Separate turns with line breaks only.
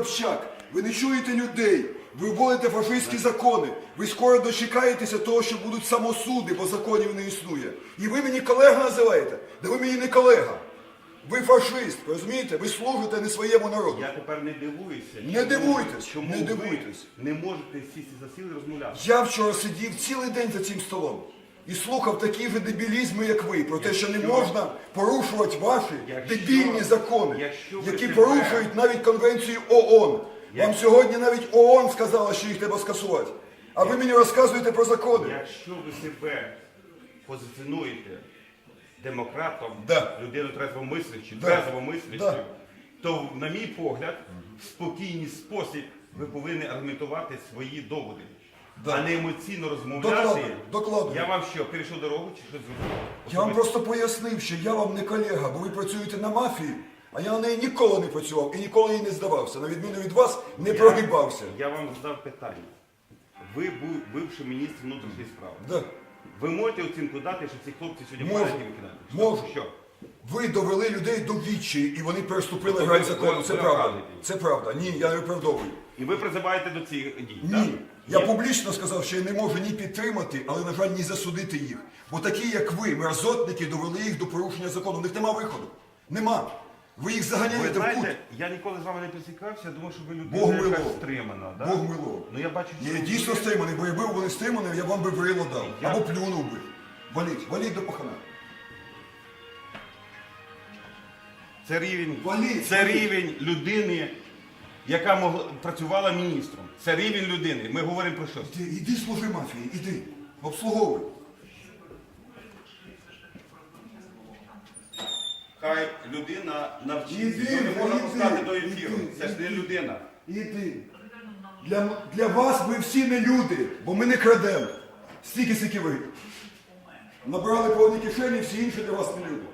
Общак, ви не чуєте людей, ви вводите фашистські закони. Ви скоро дочекаєтеся того, що будуть самосуди, бо законів не існує. І ви мені колега називаєте? Да ви мені не колега. Ви фашист, розумієте? Ви служите не своєму народу.
Я тепер не дивуюся.
Не дивуйтесь,
чому
не
ви
дивуйтесь.
не можете сісти за стіл і розмовляти.
Я вчора сидів цілий день за цим столом і слухав такі ж дебілізми, як ви, про те, що не можна порушувати ваші дебільні закони, які порушують навіть конвенцію ООН. Вам сьогодні навіть ООН сказала, що їх треба скасувати. А ви мені розказуєте про закони.
Якщо ви себе позиціонуєте демократом,
Да.
людиною трезвомислячою,
Да.
трезвомислячою,
Да.
то, на мій погляд, в спокійний спосіб ви повинні аргументувати свої доводи.
Да.
А не емоційно розмовляти.
Докладно, докладно.
Я вам що, перейшов дорогу чи щось зробив?
Я вам просто пояснив, що я вам не колега, бо ви працюєте на мафії, а я на неї ніколи не працював і ніколи їй не здавався. На відміну від вас, не
Я-
прогибався.
Я вам задав питання. Ви був бивший міністр внутрішніх справ.
Да.
Ви можете оцінку дати, що ці хлопці сьогодні
Можу.
викидати?
Можу.
Що?
Ви довели людей до відчаї, і вони переступили грань закону. Це правда. Це правда. Ні, я не виправдовую.
І ви призиваєте до цих дій,
Ні.
так?
Я
Є-
публічно сказав, що я не можу ні підтримати, але, на жаль, ні засудити їх. Бо такі, як ви, мерзотники, довели їх до порушення закону. У них нема виходу. Нема. Ви їх
Ви
заганяєте в кут.
я ніколи з вами не пересікався, я думав, що ви
Бог
людина якась
милував.
стримана. Да?
Бог милував.
Ну я бачу, що
Я
ви-
дійсно стриманий, бо якби ви були стримані, я б вам би врило дав.
Я-
Або плюнув би. Валіть, валіть до пахана.
Це рівень, це рівень людини, яка могла, працювала міністром. Це рівень людини. Ми говоримо про що?
Іди, іди служи мафії, іди. Обслуговуй.
Хай людина навчиться. Не можна пускати до ефіру.
іди,
Це ж не
іди.
людина.
Іди. Для, для вас ви всі не люди, бо ми не крадемо. Стільки, скільки ви. Набрали повні кишені, всі інші для вас не люди.